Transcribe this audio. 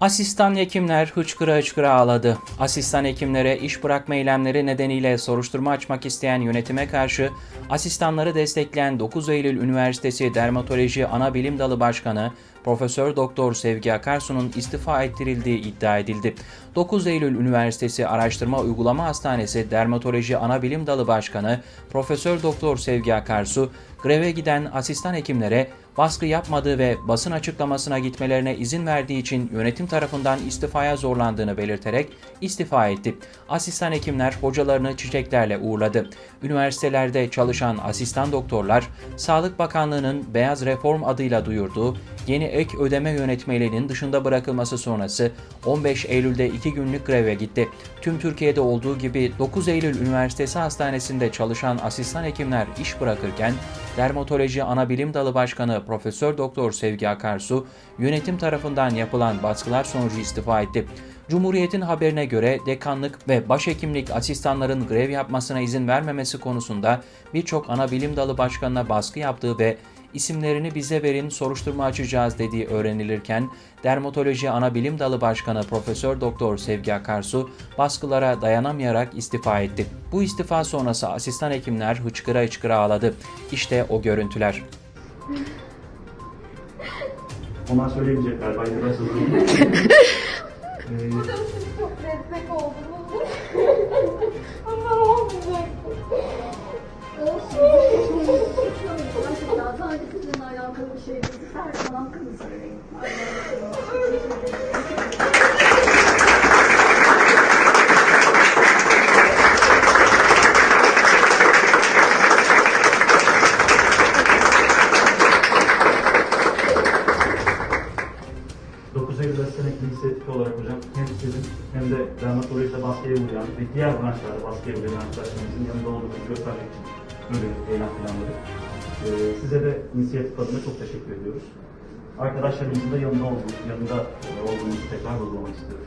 Asistan hekimler hıçkıra hıçkıra ağladı. Asistan hekimlere iş bırakma eylemleri nedeniyle soruşturma açmak isteyen yönetime karşı asistanları destekleyen 9 Eylül Üniversitesi Dermatoloji Ana Bilim Dalı Başkanı Profesör Doktor Sevgi Akarsu'nun istifa ettirildiği iddia edildi. 9 Eylül Üniversitesi Araştırma Uygulama Hastanesi Dermatoloji Ana Bilim Dalı Başkanı Profesör Doktor Sevgi Akarsu, greve giden asistan hekimlere baskı yapmadığı ve basın açıklamasına gitmelerine izin verdiği için yönetim tarafından istifaya zorlandığını belirterek istifa etti. Asistan hekimler hocalarını çiçeklerle uğurladı. Üniversitelerde çalışan asistan doktorlar, Sağlık Bakanlığı'nın Beyaz Reform adıyla duyurduğu yeni ek ödeme yönetmeliğinin dışında bırakılması sonrası 15 Eylül'de 2 günlük greve gitti. Tüm Türkiye'de olduğu gibi 9 Eylül Üniversitesi Hastanesi'nde çalışan asistan hekimler iş bırakırken Dermatoloji Anabilim Dalı Başkanı Profesör Doktor Sevgi Akarsu yönetim tarafından yapılan baskılar sonucu istifa etti. Cumhuriyet'in haberine göre dekanlık ve başhekimlik asistanların grev yapmasına izin vermemesi konusunda birçok ana bilim dalı başkanına baskı yaptığı ve isimlerini bize verin soruşturma açacağız dediği öğrenilirken Dermatoloji Ana Bilim Dalı Başkanı Profesör Doktor Sevgi Akarsu baskılara dayanamayarak istifa etti. Bu istifa sonrası asistan hekimler hıçkıra hıçkıra ağladı. İşte o görüntüler. Onlar söyleyemeyecekler. Ben de ben sözüm. ee, çok destek oldunuz. Ama olmayacak. Gerçekten sadece sizinle alakalı bir şey değil. Her zaman hakkını söyleyin. İnisiyatifi olarak hocam hem sizin hem de dermatolojide baskıya uğrayan ve diğer branşlarda baskıya uğrayan arkadaşlarımızın yanında olduğumuzu göstermek için böyle bir eylem planladık. Ee, size de inisiyatif adına çok teşekkür ediyoruz. Arkadaşlarımızın da yanında olduğumuz, yanında e, olduğumuzu tekrar vurgulamak istiyorum.